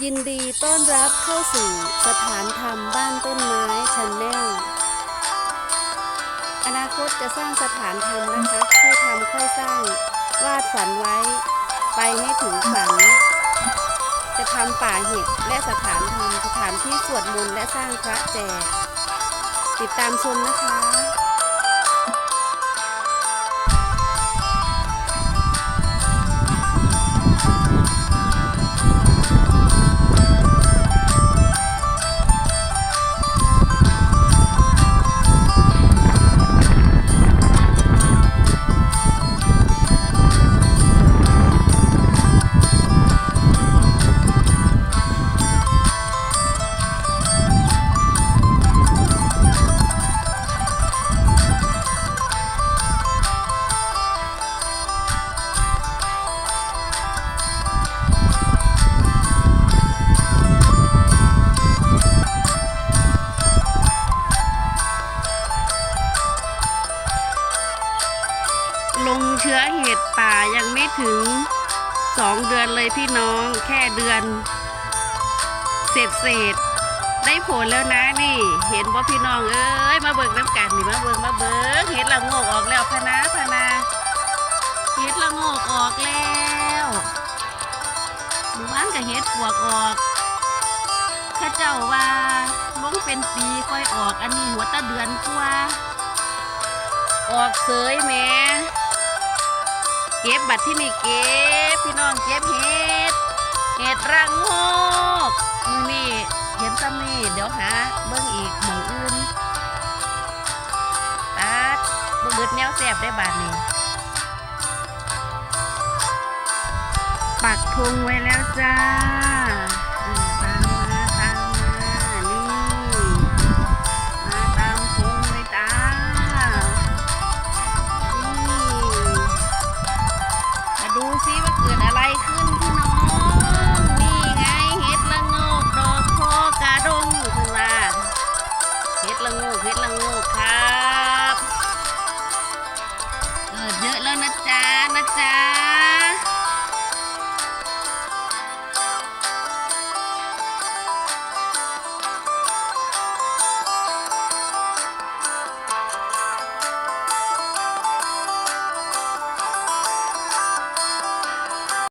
ยินดีต้อนรับเข้าสู่สถานธรรมบ้านต้นไม้ชันแนลอนาคตจะสร้างสถานธรรมนะคะค่อยทำค่อยสร้าง วาดฝันไว้ ไปให้ถึงฝัน จะทำป่าเห็ดและสถานธรรมสถานที่สวดมนต์และสร้างพระแจก ติดตามชมนะคะ งเชื้อเห็ดป่ายังไม่ถึงสองเดือนเลยพี่น้องแค่เดือนเศษเศษได้ผลแล้วนะนี่ เห็นว่าพี่น้องเอ้ยมาเบิกน้ำกันนี่มาเบิกมาเบิกเห็ดละโงกออกแล้วพนาพนาเห็ดละโงกออกแล้วหมู่บ้านกับเห็ดปวกออกข้าเจ้าว่าลงเป็นปีค่อยออกอันนี้หัวตะเดือนกว่าออกเสยแม่ เก็บบัตรที่นี่เก็บพี่น้องเก็บเห็ดเห็ดรังโงกมือนี่เห็นซ้ำนี่เดี๋ยวหาเบิ่งอีกหมองอื่นตัดเบ่เบิดแนวแสบได้บาทนี้ปักธงไว้แล้วจ้า